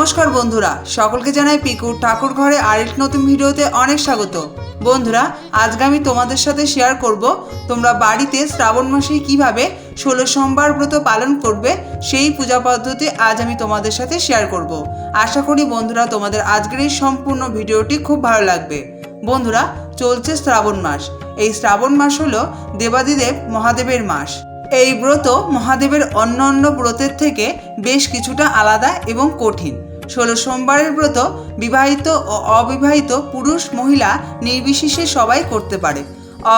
নমস্কার বন্ধুরা, সকলকে জানাই পিকু ঠাকুর ঘরে আরেক নতুন ভিডিওতে অনেক স্বাগত। বন্ধুরা, আজকে আমি তোমাদের সাথে শেয়ার করব তোমরা বাড়িতে শ্রাবণ মাসে কীভাবে ষোলো সোমবার ব্রত পালন করবে সেই পূজা পদ্ধতি আজ আমি তোমাদের সাথে শেয়ার করব। আশা করি বন্ধুরা, তোমাদের আজকের এই সম্পূর্ণ ভিডিওটি খুব ভালো লাগবে। বন্ধুরা, চলছে শ্রাবণ মাস। এই শ্রাবণ মাস হলো দেবাদিদেব মহাদেবের মাস। এই ব্রত মহাদেবের অন্য অন্য ব্রতের থেকে বেশ কিছুটা আলাদা এবং কঠিন। ষোলো সোমবারের ব্রত বিবাহিত ও অবিবাহিত পুরুষ মহিলা নির্বিশেষে সবাই করতে পারে।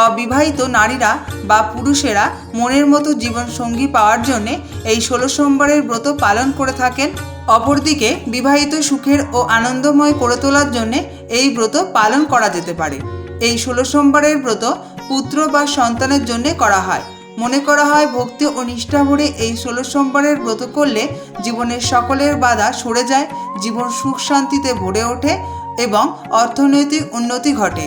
অবিবাহিত নারীরা বা পুরুষেরা মনের মতো জীবনসঙ্গী পাওয়ার জন্য এই ষোলো সোমবারের ব্রত পালন করে থাকেন। অপরদিকে বিবাহিত সুখের ও আনন্দময় করে তোলার জন্য এই ব্রত পালন করা যেতে পারে। এই ষোলো সোমবারের ব্রত পুত্র বা সন্তানের জন্য করা হয়। মনে করা হয় ভক্তি ও নিষ্ঠা ভরে এই ষোলো সোমবারের ব্রত করলে জীবনের সকলের বাধা সরে যায়, জীবন সুখ শান্তিতে ভরে ওঠে এবং অর্থনৈতিক উন্নতি ঘটে।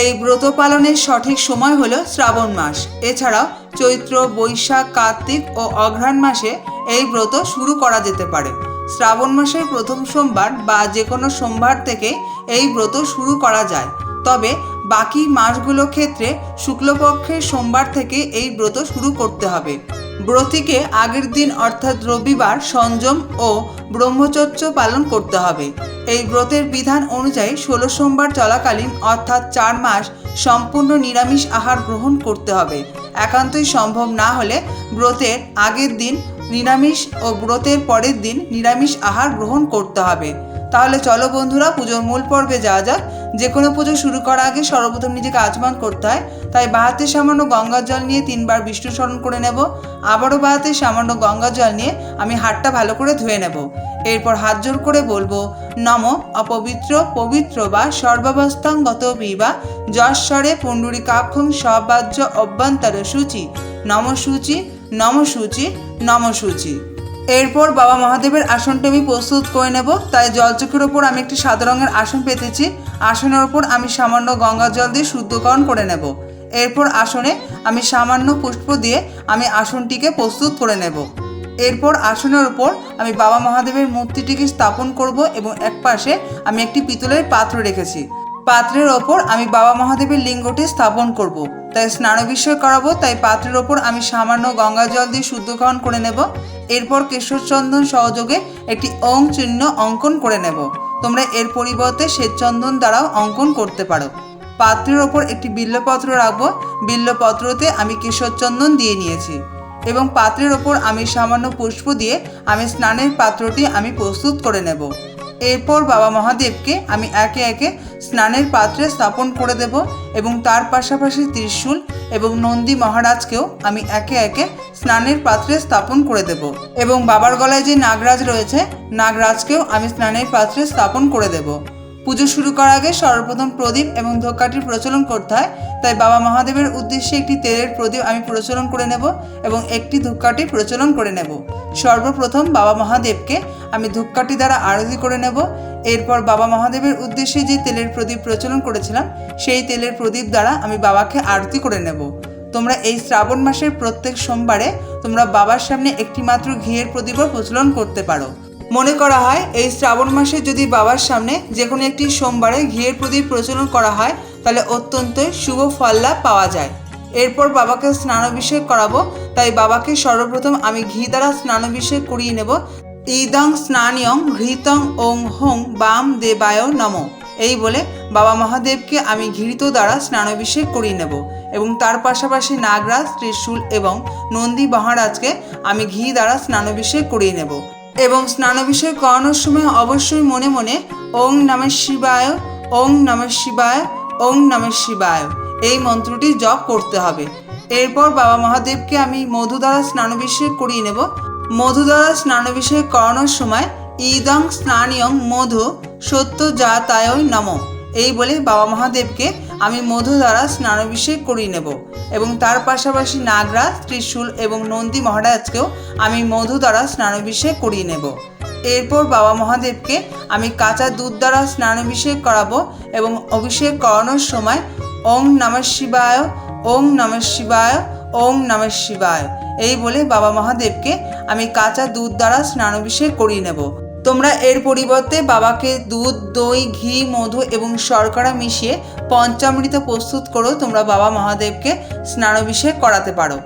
এই ব্রত পালনের সঠিক সময় হলো শ্রাবণ মাস। এছাড়াও চৈত্র, বৈশাখ, কার্তিক ও অঘ্রাণ মাসে এই ব্রত শুরু করা যেতে পারে। শ্রাবণ মাসের প্রথম সোমবার বা যে কোনো সোমবার থেকে এই ব্রত শুরু করা যায়। তবে বাকি মাসগুলোর ক্ষেত্রে শুক্লপক্ষের সোমবার থেকে এই ব্রত শুরু করতে হবে। ব্রতীকে আগের দিন অর্থাৎ রবিবার সংযম ও ব্রহ্মচর্য পালন করতে হবে। এই ব্রতের বিধান অনুযায়ী ষোলো সোমবার চলাকালীন অর্থাৎ চার মাস সম্পূর্ণ নিরামিষ আহার গ্রহণ করতে হবে। একান্তই সম্ভব না হলে ব্রতের আগের দিন নিরামিষ ও ব্রতের পরের দিন নিরামিষ আহার গ্রহণ করতে হবে। তাহলে চলো বন্ধুরা, পুজোর মূল পর্বে যাওয়া যাক। যে কোনো পুজো শুরু করার আগে সর্বপ্রথম নিজেকে আচমান করতে হয়। তাই বাহাতে সামান্য গঙ্গার জল নিয়ে তিনবার বিষ্ণু স্মরণ করে নেব। আবারও বাহাতে সামান্য গঙ্গার জল নিয়ে আমি হাতটা ভালো করে ধুয়ে নেব। এরপর হাত জোর করে বলব, নম অপবিত্র পবিত্র বা সর্বাবস্থাঙ্গত বিবা যশ্বরে পুণ্ডরিকাক্ষং সবাজ্য অভ্যন্তর সূচি। নম সূচি নম সূচি নম সূচি। এরপর বাবা মহাদেবের আসনটি আমি প্রস্তুত করে নেব। তাই জলচোখের ওপর আমি একটি সাদা রঙের আসন পেতেছি। আসনের ওপর আমি সামান্য গঙ্গা জল দিয়ে শুদ্ধকরণ করে নেব। এরপর আসনে আমি সামান্য পুষ্প দিয়ে আমি আসনটিকে প্রস্তুত করে নেব। এরপর আসনের উপর আমি বাবা মহাদেবের মূর্তিটিকে স্থাপন করব এবং এক পাশে আমি একটি পিতলের পাত্র রেখেছি। পাত্রের ওপর আমি বাবা মহাদেবের লিঙ্গটি স্থাপন করব। তাই স্নানাভিষেক করাবো, তাই পাত্রের ওপর আমি সামান্য গঙ্গা জল দিয়ে শুদ্ধকরণ করে নেব। এরপর কেশরচন্দন সহযোগে একটি ওং চিহ্ন অঙ্কন করে নেব। তোমরা এর পরিবর্তে শ্বেতচন্দন দ্বারাও অঙ্কন করতে পারো। পাত্রের ওপর একটি বিল্লপত্র রাখব। বিল্লপত্রতে আমি কেশরচন্দন দিয়ে নিয়েছি। এবং পাত্রের ওপর আমি সামান্য পুষ্প দিয়ে আমি স্নানের পাত্রটি আমি প্রস্তুত করে নেব। এরপর বাবা মহাদেবকে আমি একে একে স্নানের পাত্রে স্থাপন করে দেব এবং তার পাশাপাশি ত্রিশূল এবং নন্দী মহারাজকেও আমি একে একে স্নানের পাত্রে স্থাপন করে দেব। এবং বাবার গলায় যে নাগরাজ রয়েছে, নাগরাজকেও আমি স্নানের পাত্রে স্থাপন করে দেব। পুজো শুরু করার আগে সর্বপ্রথম প্রদীপ এবং ধোকাটির প্রচলন করতে হয়। তাই বাবা মহাদেবের উদ্দেশ্যে একটি তেলের প্রদীপ আমি প্রচলন করে নেব এবং একটি ধূপকাঠি প্রচলন করে নেব। সর্বপ্রথম বাবা মহাদেবকে আমি ধূপকাঠি দ্বারা আরতি করে নেব। এরপর বাবা মহাদেবের উদ্দেশ্যে যে তেলের প্রদীপ প্রচলন করেছিলাম, সেই তেলের প্রদীপ দ্বারা আমি বাবাকে আরতি করে নেব। তোমরা এই শ্রাবণ মাসের প্রত্যেক সোমবারে তোমরা বাবার সামনে একটি মাত্র ঘিয়ের প্রদীপও প্রচলন করতে পারো। মনে করা হয়, এই শ্রাবণ মাসে যদি বাবার সামনে যে কোনো একটি সোমবারে ঘিয়ের প্রদীপ প্রচলন করা হয়, তাহলে অত্যন্ত শুভ ফল লাভ পাওয়া যায়। এরপর বাবাকে স্নানাভিষেক করাবো, তাই বাবাকে সর্বপ্রথম আমি ঘি দ্বারা স্নানাভিষেক করিয়ে নেব। ইদং স্নানিয়ং ঘৃতং ওং হোং বাম দেবায় নম। এই বলে বাবা মহাদেবকে আমি ঘৃত দ্বারা স্নানাভিষেক করিয়ে নেব এবং তার পাশাপাশি নাগরাজ, ত্রিশূল এবং নন্দী মহারাজকে আমি ঘি দ্বারা স্নানাভিষেক করিয়ে নেব। এবং স্নান বিষয় করানোর সময় অবশ্যই মনে মনে ওং নমঃ শিবায়, ওং নমঃ শিবায়, ওং নমঃ শিবায় এই মন্ত্রটি জপ করতে হবে। এরপর বাবা মহাদেবকে আমি মধু দ্বারা স্নানাভিষেক করিয়ে নেব। মধু দ্বারা স্নানাভিষেক করানোর সময় ইদং স্নানিয়ং মধু সত্য জাতায় নম। এই বলে বাবা মহাদেবকে আমি মধু দ্বারা স্নানাভিষেক করিয়ে নেব এবং তার পাশাপাশি নাগরাজ, ত্রিশূল এবং নন্দী মহারাজকেও আমি মধু দ্বারা স্নানাভিষেক করিয়ে নেব। এরপর বাবা মহাদেবকে আমি কাঁচা দুধ দ্বারা স্নানাভিষেক করাবো এবং অভিষেক করানোর সময় ওং নমঃ শিবায় ওং নমঃ শিবায় ওং নমঃ শিবায়। এই বলে বাবা মহাদেবকে আমি কাঁচা দুধ দ্বারা স্নানাভিষেক করিয়ে নেব। তোমরা এর পরিবর্তে বাবাকে দুধ, দই, ঘি, মধু এবং শর্করা মিশিয়ে পঞ্চামৃত প্রস্তুত করেও তোমরা বাবা মহাদেবকে স্নানাভিষেক করাতে পারো।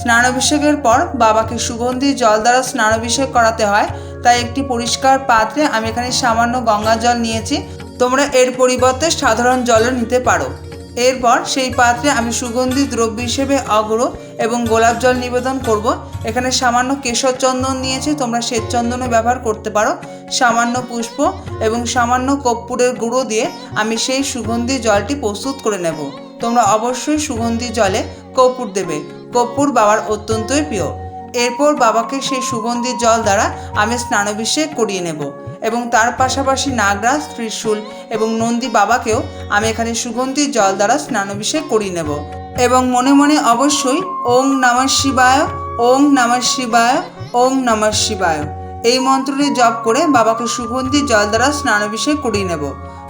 স্নানাভিষেকের পর বাবাকে সুগন্ধি জল দ্বারা স্নানাভিষেক করাতে হয়। তাই একটি পরিষ্কার পাত্রে আমি এখানে সামান্য গঙ্গা জল নিয়েছি। তোমরা এর পরিবর্তে সাধারণ জলও নিতে পারো। এরপর সেই পাত্রে আমি সুগন্ধি দ্রব্য হিসেবে অগ্র এবং গোলাপ জল নিবেদন করব। এখানে সামান্য কেশর চন্দন নিয়েছি, তোমরা শ্বেত চন্দনও ব্যবহার করতে পারো। সামান্য পুষ্প এবং সামান্য কর্পূরের গুঁড়ো দিয়ে আমি সেই সুগন্ধি জলটি প্রস্তুত করে নেব। তোমরা অবশ্যই সুগন্ধি জলে কর্পূর দেবে। কর্পূর বাবার অত্যন্তই প্রিয়। এরপর বাবাকে সেই সুগন্ধি জল দ্বারা আমি স্নানাভিষেক করিয়ে নেব এবং তার পাশাপাশি নাগরাজ ত্রিশূল এবং নন্দী বাবাকেও আমি এখানে সুগন্ধি জল দ্বারা স্নানাভিষেক করিয়ে নেব। এবং মনে মনে অবশ্যই ওং নমঃ শিবায়, ওং নমঃ শিবায়, ওং নমঃ শিবায়। এই মন্ত্রটি জপ করে বাবাকে সুগন্ধি জল দ্বারা স্নানাভিষেক করিয়ে নেব।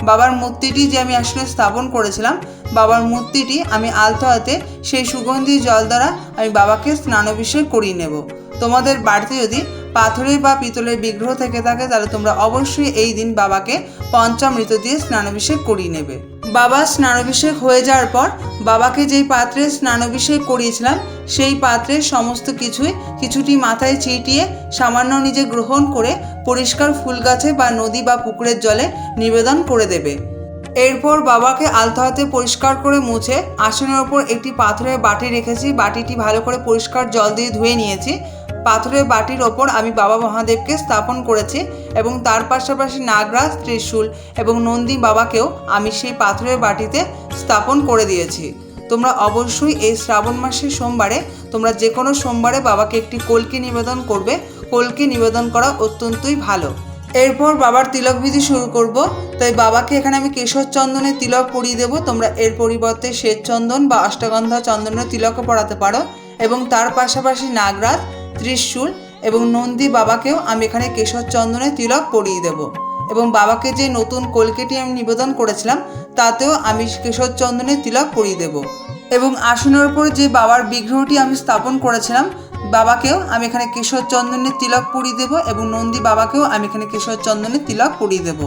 বাবার মূর্তিটি যে আমি আসলে স্থাপন করেছিলাম, বাবার মূর্তিটি আমি আলতো হাতে সেই সুগন্ধি জল দ্বারা আমি বাবাকে স্নানাভিষেক করিয়ে নেব। তোমাদের বাড়িতে যদি পাথরের বা পিতলের বিগ্রহ থেকে থাকে, তাহলে তোমরা অবশ্যই এই দিন বাবাকে পঞ্চামৃত দিয়ে স্নানাভিষেক করিয়ে নেবে। বাবা স্নানাভিষেক হয়ে যাওয়ার পর বাবাকে যেই পাত্রে স্নানাভিষেক করিয়েছিলাম, সেই পাত্রের সমস্ত কিছুই কিছুটি মাথায় ছিটিয়ে সামান্য নিজে গ্রহণ করে পরিষ্কার ফুল গাছে বা নদী বা পুকুরের জলে নিবেদন করে দেবে। এরপর বাবাকে আলতো হাতে পরিষ্কার করে মুছে আসনের ওপর একটি পাথরের বাটি রেখেছি। বাটিটি ভালো করে পরিষ্কার জল দিয়ে ধুয়ে নিয়েছি। পাথরের বাটির ওপর আমি বাবা মহাদেবকে স্থাপন করেছি এবং তার পাশাপাশি নাগরাজ, ত্রিশূল এবং নন্দী বাবাকেও আমি সেই পাথরের বাটিতে স্থাপন করে দিয়েছি। তোমরা অবশ্যই এই শ্রাবণ মাসের সোমবারে, তোমরা যে কোনো সোমবারে বাবাকে একটি কলকি নিবেদন করবে। কলকি নিবেদন করা অত্যন্তই ভালো। এরপর বাবার তিলক বিধি শুরু করব, তাই বাবাকে এখানে আমি কেশর চন্দনের তিলক পরিয়ে দেবো। তোমরা এর পরিবর্তে শ্বেত চন্দন বা অষ্টগন্ধা চন্দনের তিলকও পরাতে পারো এবং তার পাশাপাশি নাগরাজ, ত্রিশূল এবং নন্দী বাবাকেও আমি এখানে কেশর চন্দনের তিলক পরিয়ে দেব। এবং বাবাকে যে নতুন কলকেটি আমি নিবেদন করেছিলাম, তাতেও আমি কেশর চন্দনের তিলক পরিয়ে দেব। এবং আসনের উপর যে বাবার বিগ্রহটি আমি স্থাপন করেছিলাম বাবাকেও আমি এখানে কেশর চন্দনের তিলক পরিয়ে দেব এবং নন্দী বাবাকেও আমি এখানে কেশর চন্দনের তিলক পরিয়ে দেব।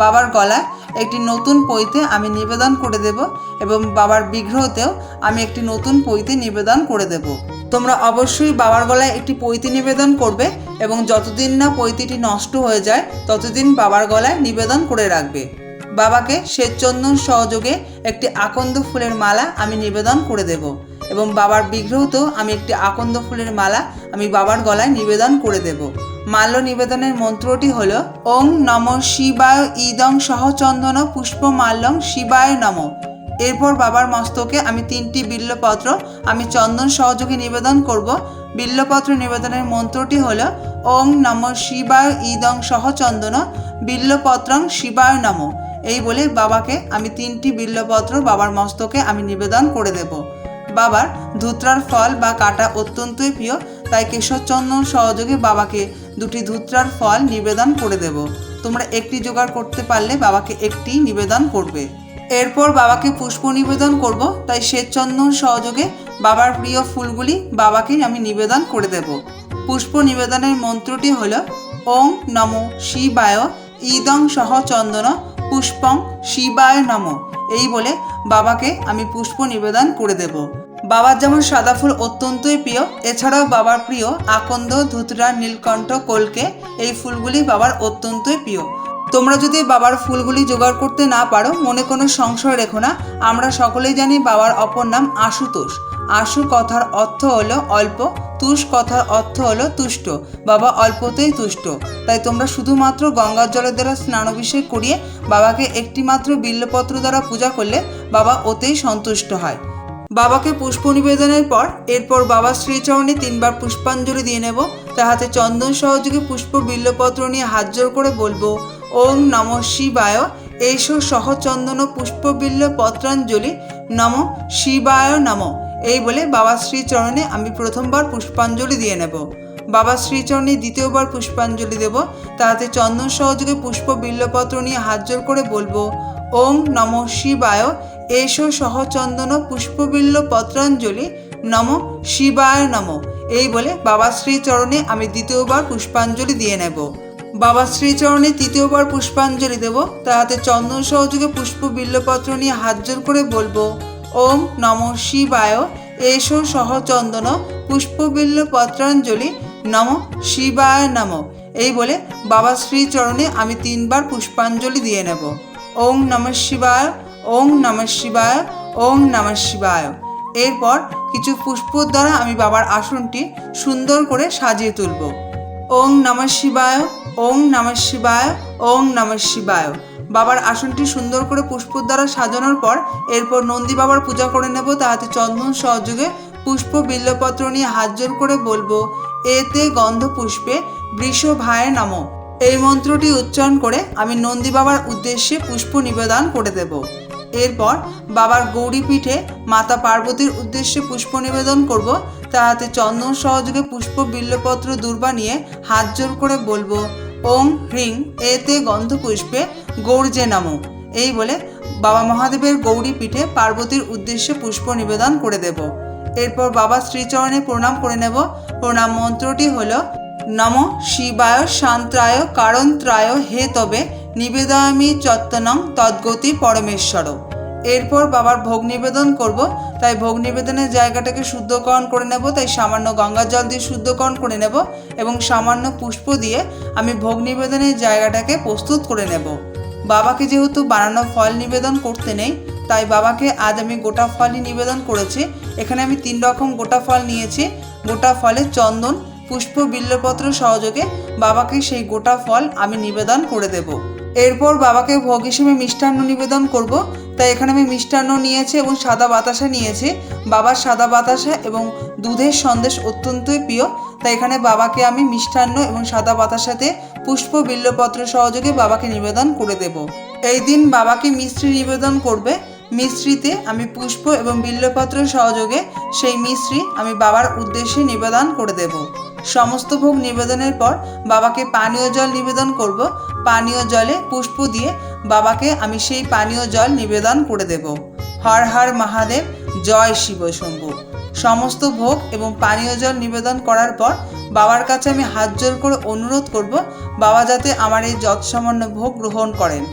বাবার গলায় একটি নতুন পইতে আমি নিবেদন করে দেব এবং বাবার বিগ্রহতেও আমি একটি নতুন পইতে নিবেদন করে দেব। তোমরা অবশ্যই বাবার গলায় একটি পৈতি নিবেদন করবে এবং যতদিন না পৈতিটি নষ্ট হয়ে যায়, ততদিন বাবার গলায় নিবেদন করে রাখবে। বাবাকে শ্বেতচন্দন সহযোগে একটি আকন্দ ফুলের মালা আমি নিবেদন করে দেব। এবং বাবার বিগ্রহতেও আমি একটি আকন্দ ফুলের মালা আমি বাবার গলায় নিবেদন করে দেব। মাল্য নিবেদনের মন্ত্রটি হল, ওং নম শিবায় ইদং সহচন্দন পুষ্প মাল্যং শিবায় নম। এরপর বাবার মস্তকে আমি তিনটি বিল্লপত্র আমি চন্দন সহযোগে নিবেদন করব। বিল্লপত্র নিবেদনের মন্ত্রটি হল, ওং নম শিবায় ইদং সহচন্দন বিল্লপত্রং শিবায় নম। এই বলে বাবাকে আমি তিনটি বিল্লপত্র বাবার মস্তকে আমি নিবেদন করে দেব। বাবার ধুত্রার ফল বা কাটা অত্যন্তই প্রিয়, তাই কেশরচন্দন সহযোগে বাবাকে দুটি ধুত্রার ফল নিবেদন করে দেব। তোমরা একটি জোগাড় করতে পারলে বাবাকে একটি নিবেদন করবে। এরপর বাবাকে পুষ্প নিবেদন করব, তাই শ্বেতচন্দন সহযোগে বাবার প্রিয় ফুলগুলি বাবাকে আমি নিবেদন করে দেব। পুষ্প নিবেদনের মন্ত্রটি হল, ওং নম শিবায় ইদং সহ চন্দন পুষ্পং শিবায় নম। এই বলে বাবাকে আমি পুষ্প নিবেদন করে দেব। বাবার যেমন সাদা ফুল অত্যন্তই প্রিয়, এছাড়াও বাবার প্রিয় আকন্দ, ধুতরা, নীলকণ্ঠ, কলকে, এই ফুলগুলি বাবার অত্যন্তই প্রিয়। তোমরা যদি বাবার ফুলগুলি জোগাড় করতে না পারো, মনে কোনো সংশয় রেখো না, আমরা সকলেই জানি বাবার অপর নাম আশুতোষ। আশু কথার অর্থ হলো অল্প, তুষ কথার অর্থ হলো তুষ্ট। বাবা অল্পতেই তুষ্ট। তাই তোমরা শুধুমাত্র গঙ্গার জলের দ্বারা স্নানাভিষেক করিয়ে বাবাকে একটিমাত্র বিল্লপত্র দ্বারা পূজা করলে বাবা ওতেই সন্তুষ্ট হয়। বাবাকে পুষ্প নিবেদনের পর, এরপর বাবার শ্রীচরণে তিনবার পুষ্পাঞ্জলি দিয়ে নেব। তার হাতে চন্দন সহযোগে পুষ্প বিল্লপত্র নিয়ে হাত জোর করে বলব ওং নম শিবায়। এইস সহচন্দন পুষ্পবিল্ল পত্রাঞ্জলি নম শিবায় নম। এই বলে বাবা শ্রীচরণে আমি প্রথমবার পুষ্পাঞ্জলি দিয়ে নেব। বাবা শ্রীচরণে দ্বিতীয়বার পুষ্পাঞ্জলি দেব। তাতে চন্দন সহযোগে পুষ্প বিল্লপত্র নিয়ে হাত জোর করে বলব ওং নম শিবায়। এস সহচন্দন পুষ্পবিল্ল পত্রাঞ্জলি নম শিবায় নম। এই বলে বাবা শ্রীচরণে আমি দ্বিতীয়বার পুষ্পাঞ্জলি দিয়ে নেব। বাবা শ্রীচরণে তৃতীয়বার পুষ্পাঞ্জলি দেব। তাহাতে চন্দন সহযোগে পুষ্প বিল্লপত্র নিয়ে হাত জোর করে বলব, ওম নম শিবায়। এসো সহ চন্দন পুষ্প বিল্ল পত্রাঞ্জলি নম শিবায় নম। এই বলে বাবা শ্রীচরণে আমি তিনবার পুষ্পাঞ্জলি দিয়ে নেব। ওং নম শিবায়। ওং নম শিবায় ওং নম শিবায়। এরপর কিছু পুষ্পর দ্বারা আমি বাবার আসনটি সুন্দর করে সাজিয়ে তুলব। ওং নম শিবায় ওং নম শিবায় ওং নম শিবায়। বাবার আসনটি সুন্দর করে পুষ্পর দ্বারা সাজানোর পর এরপর নন্দী বাবার পূজা করে নেব। তাহাতে চন্দন সহযোগে পুষ্প বিল্লপত্র নিয়ে হাত জোর করে বলব, এতে গন্ধ পুষ্পে বৃষ ভায়ে নম। এই মন্ত্রটি উচ্চারণ করে আমি নন্দী বাবার উদ্দেশ্যে পুষ্প নিবেদন করে দেব। এরপর বাবার গৌরী পীঠে মাতা পার্বতীর উদ্দেশ্যে পুষ্প নিবেদন করব। তাহাতে চন্দন সহযোগে পুষ্প বিল্লপত্র দুর্বা নিয়ে হাত জোর করে বলব, ওং হ্রিং, এতে গন্ধ পুষ্পে গৌরজে নামো। এই বলে বাবা মহাদেবের গৌরী পীঠে পার্বতীর উদ্দেশ্যে পুষ্প নিবেদন করে দেব। এরপর বাবা শ্রীচরণে প্রণাম করে নেব। প্রণাম মন্ত্রটি হল, নম শিবায় শান্ত্রায় কারণত্রায় হে তবে নিবেদয়ামি চত্তনং তদ্গতি পরমেশ্বর। এরপর বাবার ভোগ নিবেদন করব, তাই ভোগ নিবেদনের জায়গাটাকে শুদ্ধকরণ করে নেব, তাই সামান্য গঙ্গা জল দিয়ে শুদ্ধকরণ করে নেব এবং সামান্য পুষ্প দিয়ে আমি ভোগ নিবেদনের জায়গাটাকে প্রস্তুত করে নেব। বাবাকে যেহেতু বানানো ফল নিবেদন করতে নেই, তাই বাবাকে আজ আমি গোটা ফলই নিবেদন করেছি। এখানে আমি তিন রকম গোটা ফল নিয়েছি। গোটা ফলে চন্দন, পুষ্প, বিল্লপত্র সহযোগে বাবাকে সেই গোটা ফল আমি নিবেদন করে দেব। এরপর বাবাকে ভোগ হিসেবে মিষ্টান্ন নিবেদন করব। তাই এখানে আমি মিষ্টান্ন নিয়েছি এবং সাদা বাতাসা নিয়েছি। বাবার সাদা বাতাসা এবং দুধের সন্দেশ অত্যন্তই প্রিয়। তাই এখানে বাবাকে আমি মিষ্টান্ন এবং সাদা বাতাসাতে পুষ্প বিল্লপত্র সহযোগে বাবাকে নিবেদন করে দেব। এই দিন বাবাকে মিষ্টি নিবেদন করবে। মিশ্রিতে আমি পুষ্প এবং বিল্লপত্র সহযোগে সেই মিশ্রি আমি বাবার উদ্দেশ্যে নিবেদন করে দেব। সমস্ত ভোগ নিবেদনের পর বাবাকে পানীয় জল নিবেদন করব। পানীয় জলে পুষ্প দিয়ে বাবাকে আমি সেই পানীয় জল নিবেদন করে দেব। হর হর মহাদেব, জয় শিব শম্ভু। সমস্ত ভোগ এবং পানীয় জল নিবেদন করার পর বাবার কাছে আমি হাত জোর করে অনুরোধ করব বাবা যাতে আমার এই যৎসামান্য ভোগ গ্রহণ করেন।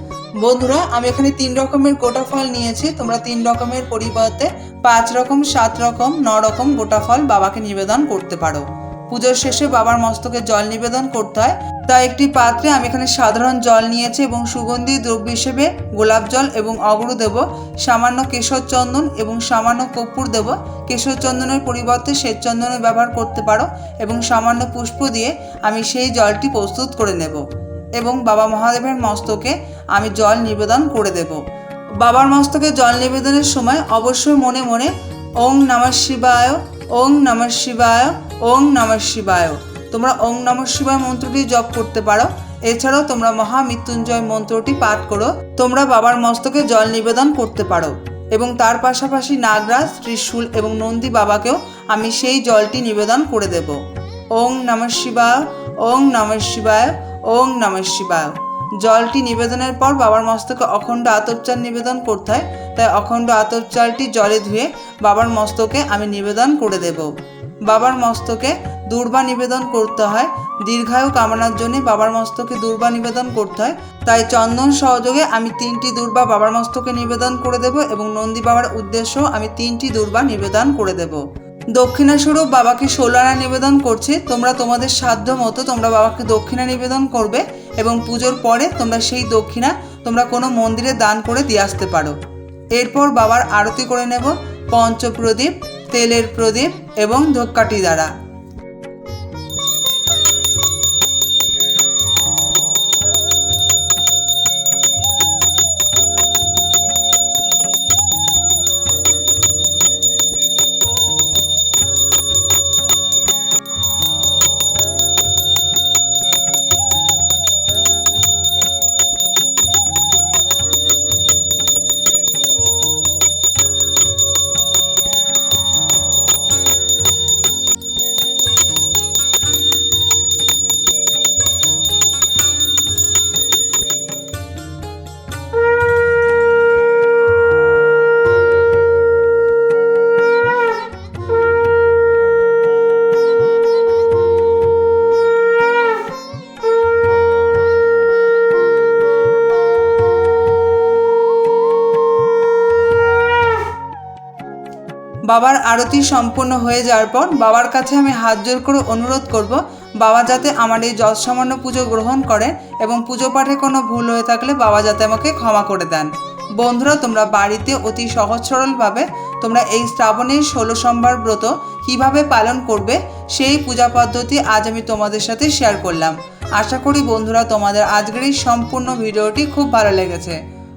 বন্ধুরা, আমি এখানে তিন রকমের গোটা ফল নিয়েছি। তোমরা তিন রকমের পরিবর্তে পাঁচ রকম, সাত রকম, ন রকম গোটা ফল বাবাকে নিবেদন করতে পারো। পুজোর শেষে বাবার মস্তকে জল নিবেদন করতে হয়। তাই একটি পাত্রে আমি এখানে সাধারণ জল নিয়েছি এবং সুগন্ধি দ্রব্য হিসেবে গোলাপ জল এবং অগরু দেব, সামান্য কেশর চন্দন এবং সামান্য কর্পূর দেব। কেশর চন্দনের পরিবর্তে শ্বেত চন্দনের ব্যবহার করতে পারো এবং সামান্য পুষ্প দিয়ে আমি সেই জলটি প্রস্তুত করে নেব এবং বাবা মহাদেবের মস্তকে আমি জল নিবেদন করে দেব। বাবার মস্তকে জল নিবেদনের সময় অবশ্যই মনে মনে ওং নমঃ শিবায় ওং নমঃ শিবায়, ওং নমঃ শিবায়। তোমরা ওং নমঃ শিবায় মন্ত্রটি জপ করতে পারো। এছাড়াও তোমরা মহামৃত্যুঞ্জয় মন্ত্রটি পাঠ করো। তোমরা বাবার মস্তকে জল নিবেদন করতে পারো। এবং তার পাশাপাশি নাগরাজ ত্রিশূল এবং নন্দী বাবাকেও আমি সেই জলটি নিবেদন করে দেব। ওং নমঃ শিবায়, ওং নমঃ শিবায়, ওং নমঃ শিবায়। জলটি নিবেদনের পর বাবার মস্তকে অখণ্ড আতপচাল নিবেদন করতে হয়। তাই অখণ্ড আতপচালটি জলে ধুয়ে বাবার মস্তকে আমি নিবেদন করে দেব। বাবার মস্তকে দুর্বা নিবেদন করতে হয়। দীর্ঘায়ু কামনার জন্য বাবার মস্তকে দুর্বা নিবেদন করতে হয়। তাই চন্দন সহযোগে আমি তিনটি দুর্বা বাবার মস্তকে নিবেদন করে দেব এবং নন্দী বাবার উদ্দেশ্য আমি তিনটি দুর্বা নিবেদন করে দেব। দক্ষিণাস্বরূপ বাবাকে ষোলানা নিবেদন করছে। তোমরা তোমাদের সাধ্য মতো তোমরা বাবাকে দক্ষিণা নিবেদন করবে। এবং পুজোর পরে তোমরা সেই দক্ষিণা তোমরা কোনো মন্দিরে দান করে দিয়ে আসতে পারো। এরপর বাবার আরতি করে নেব পঞ্চপ্রদীপ, তেলের প্রদীপ এবং ধোপকাঠি দ্বারা। বাবার আরতি সম্পূর্ণ হয়ে যাওয়ার পর বাবার কাছে আমি হাত জোর করে অনুরোধ করব, বাবা যাতে আমার এই যৎ সামান্য পুজো গ্রহণ করেন এবং পুজো পাঠে কোনো ভুল হয়ে থাকলে বাবা যাতে আমাকে ক্ষমা করে দেন। বন্ধুরা, তোমরা বাড়িতে অতি সহজ সরলভাবে তোমরা এই শ্রাবণের ষোলো সোমবার ব্রত কীভাবে পালন করবে সেই পূজা পদ্ধতি আজ আমি তোমাদের সাথে শেয়ার করলাম। আশা করি বন্ধুরা, তোমাদের আজকের এই সম্পূর্ণ ভিডিওটি খুব ভালো লেগেছে।